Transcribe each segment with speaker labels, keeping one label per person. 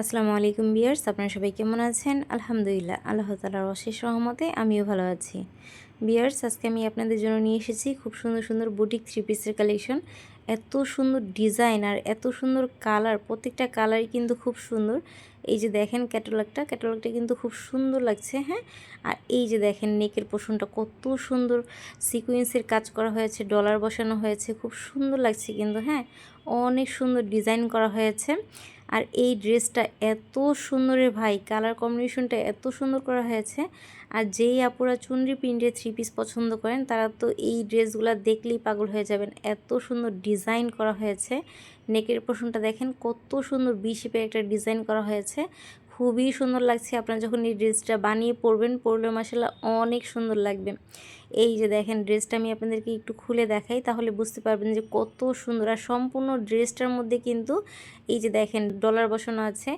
Speaker 1: আসসালামু আলাইকুম বিয়ার্স আপনারা সবাই কেমন আছেন? আলহামদুলিল্লাহ, আল্লাহ তালার অশেষ রহমতে আমিও ভালো আছি। বিয়ার্স আজকে আমি আপনাদের জন্য নিয়ে এসেছি খুব সুন্দর সুন্দর বুটিক থ্রি পিসের কালেকশন এত সুন্দর ডিজাইন আর এত সুন্দর কালার প্রত্যেকটা কালারই কিন্তু খুব সুন্দর। এই যে দেখেন ক্যাটালগটা ক্যাটালগটা কিন্তু খুব সুন্দর লাগছে হ্যাঁ? আর এই যে দেখেন নেকের পোষণটা কত সুন্দর সিকুয়েন্সের কাজ করা হয়েছে ডলার বসানো হয়েছে, খুব সুন্দর লাগছে কিন্তু হ্যাঁ? অনেক সুন্দর ডিজাইন করা হয়েছে। আর এই ড্রেসটা এত সুন্দরে ভাই কালার কম্বিনেশনটা এত সুন্দর করা হয়েছে। আর যেই আপুরা চুনরি প্রিন্টের থ্রি পিস পছন্দ করেন, তারা তো এই ড্রেসগুলো দেখলেই পাগল হয়ে যাবেন। এত সুন্দর ডিজাইন করা হয়েছে। নেকের পোষণটা দেখেন, কত সুন্দর বি শেপের একটা ডিজাইন করা হয়েছে। খুবই সুন্দর লাগছে। আপনারা যখন এই ড্রেসটা বানিয়ে পরবেন, পরলে মাসাল্লাহ অনেক সুন্দর লাগবে। এই যে দেখেন, ড্রেসটা আমি আপনাদেরকে একটু খুলে দেখাই, তাহলে বুঝতে পারবেন যে কত সুন্দর। আর সম্পূর্ণ ড্রেসটার মধ্যে কিন্তু এই যে দেখেন, ডলার বসানো আছে।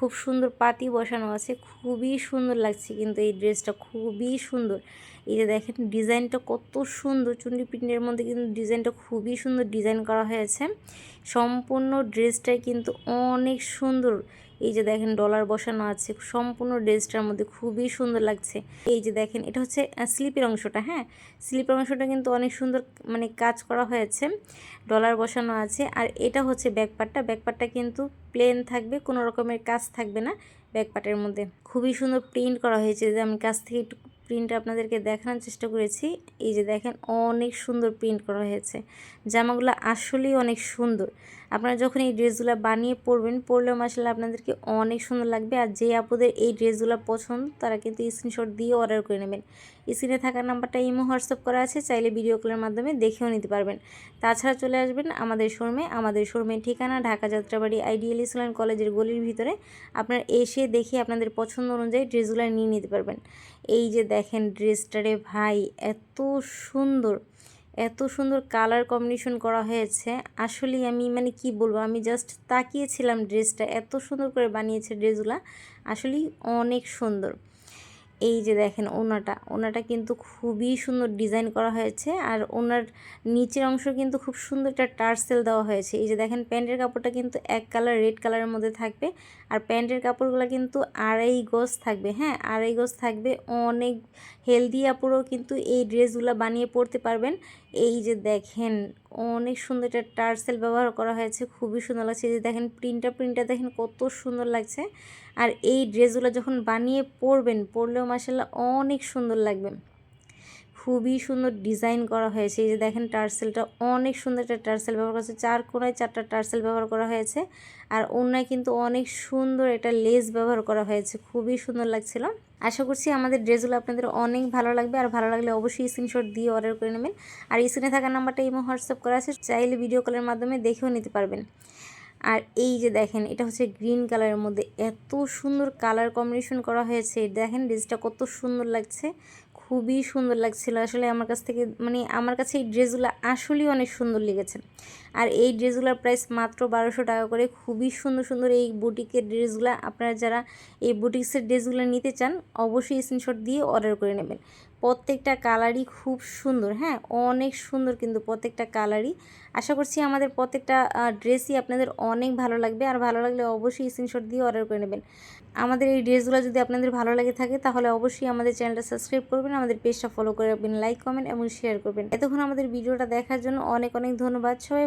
Speaker 1: খুব সুন্দর পাতি বসানো আছে, খুবই সুন্দর লাগছে কিন্তু এই ড্রেসটা, খুবই সুন্দর। এই যে দেখেন ডিজাইনটা কত সুন্দর, চুন্ডি প্রিন্টের মধ্যে কিন্তু ডিজাইনটা খুবই সুন্দর ডিজাইন করা হয়েছে। সম্পূর্ণ ড্রেসটাই কিন্তু অনেক সুন্দর। এই যে দেখেন ডলার বসানো আছে, সম্পূর্ণ ড্রেসটার মধ্যে খুবই সুন্দর লাগছে। এই যে দেখেন এটা হচ্ছে স্লিপের অংশটা হ্যাঁ? স্লিপের অংশটা কিন্তু অনেক সুন্দর মানে কাজ করা হয়েছে। ডলার বসানো আছে, আর এটা হচ্ছে ব্যাকপার্টটা ব্যাকপার্টটা কিন্তু প্লেন থাকবে, কোনো রকমের কাজ থাকবে না। ব্যাকপার্টের মধ্যে খুবই সুন্দর প্রিন্ট করা হয়েছে যে আমি কাছ থেকে একটু প্রিন্ট আপনাদেরকে দেখানোর চেষ্টা করেছি। এই যে দেখেন অনেক সুন্দর প্রিন্ট করা হয়েছে। জামাগুলো আসলেই অনেক সুন্দর। আপনারা যখন এই ড্রেসগুলো বানিয়ে পরবেন, পরলেও মাসালে আপনাদেরকে অনেক সুন্দর লাগবে। আর যে আপুদের এই ড্রেসগুলো পছন্দ, তারা কিন্তু স্ক্রিনশট দিয়ে অর্ডার করে নেবেন। স্ক্রিনে থাকা নাম্বারটা ইমো, হোয়াটসঅ্যাপ করা আছে, চাইলে ভিডিও কলের মাধ্যমে দেখেও নিতে পারবেন। তাছাড়া চলে আসবেন আমাদের শোরুমে। আমাদের শোরুমের ঠিকানা ঢাকা যাত্রাবাড়ি আইডিয়াল ইসলাম কলেজের গলির ভিতরে। আপনার এসে দেখে আপনাদের পছন্দ অনুযায়ী ড্রেসগুলো নিয়ে নিতে পারবেন। এই যে দেখেন ড্রেসটারে ভাই, এত সুন্দর এত সুন্দর কালার কম্বিনেশন করা হয়েছে। আসলেই আমি মানে কি বলব, আমি জাস্ট তাকিয়েছিলাম ড্রেসটা, এত সুন্দর করে বানিয়েছে ড্রেসগুলো। আসলেই অনেক সুন্দর। এই যে দেখেন ওনাটা ওনাটা কিন্তু খুবই সুন্দর ডিজাইন করা হয়েছে আর ওনার নিচের অংশ কিন্তু খুব সুন্দর একটা টার্সেল দেওয়া হয়েছে। এই যে দেখেন প্যান্টের কাপড়টা কিন্তু এক কালার রেড কালারের মধ্যে থাকবে আর প্যান্টের কাপড়গুলো কিন্তু আড়াই গজ থাকবে হ্যাঁ আড়াই গজ থাকবে। অনেক হেলদি আপুরও কিন্তু এই ড্রেসগুলো বানিয়ে পরতে পারবেন। এই যে দেখেন অনেক সুন্দর একটা টার্সেল ব্যবহার করা হয়েছে, খুবই সুন্দর লাগছে। এই যে দেখেন প্রিন্টটা প্রিন্টটা দেখেন কত সুন্দর লাগছে। আর এই ড্রেসগুলো যখন বানিয়ে পরবেন, পরলেও মাসাল্লাহ অনেক সুন্দর লাগবে। খুবই সুন্দর ডিজাইন করা হয়েছে। এই যে দেখেন, টার্সেলটা অনেক সুন্দর একটা টার্সেল ব্যবহার করা করেছে চার কোনায় চারটা টার্সেল ব্যবহার করা হয়েছে। আর অন্যায় কিন্তু অনেক সুন্দর একটা লেস ব্যবহার করা হয়েছে। খুবই সুন্দর লাগছিল। আশা করছি আমাদের ড্রেসগুলো আপনাদের অনেক ভালো লাগবে। আর ভালো লাগলে অবশ্যই স্ক্রিনশট দিয়ে অর্ডার করে নেবেন। আর স্ক্রিনে থাকা নাম্বারটা ইমো, হোয়াটসঅ্যাপ করা আছে। চাইলে ভিডিও কলের মাধ্যমে দেখেও নিতে পারবেন। আর এই যে দেখেন, এটা হচ্ছে গ্রিন কালারের মধ্যে এত সুন্দর কালার কম্বিনেশন করা হয়েছে। দেখেন, ড্রেসটা কত সুন্দর লাগছে, খুবই সুন্দর লাগছিল। আসলে আমার কাছ থেকে মানে আমার কাছে এই ড্রেসগুলো আসলেই অনেক সুন্দর লেগেছে। আর এই ড্রেসগুলোর প্রাইস মাত্র বারোশো টাকা করে। খুবই সুন্দর সুন্দর এই বুটিকের ড্রেসগুলো। আপনারা যারা এই বুটিক্সের ড্রেসগুলো নিতে চান, অবশ্যই স্ক্রিনশট দিয়ে অর্ডার করে নেবেন। প্রত্যেকটা কালারই খুব সুন্দর হ্যাঁ? অনেক সুন্দর কিন্তু প্রত্যেকটা কালারই আশা করছি আমাদের প্রত্যেকটা ড্রেসই আপনাদের অনেক ভালো লাগবে। আর ভালো লাগলে অবশ্যই স্ক্রিনশট দিয়ে অর্ডার করে নেবেন। আমাদের এই ড্রেসগুলো যদি আপনাদের ভালো লাগে থাকে, তাহলে অবশ্যই আমাদের চ্যানেলটা সাবস্ক্রাইব করবেন, আমাদের পেজটা ফলো করে রাখবেন লাইক কমেন্ট এবং শেয়ার করবেন। এতক্ষণ আমাদের ভিডিওটা দেখার জন্য অনেক অনেক ধন্যবাদ। সবাই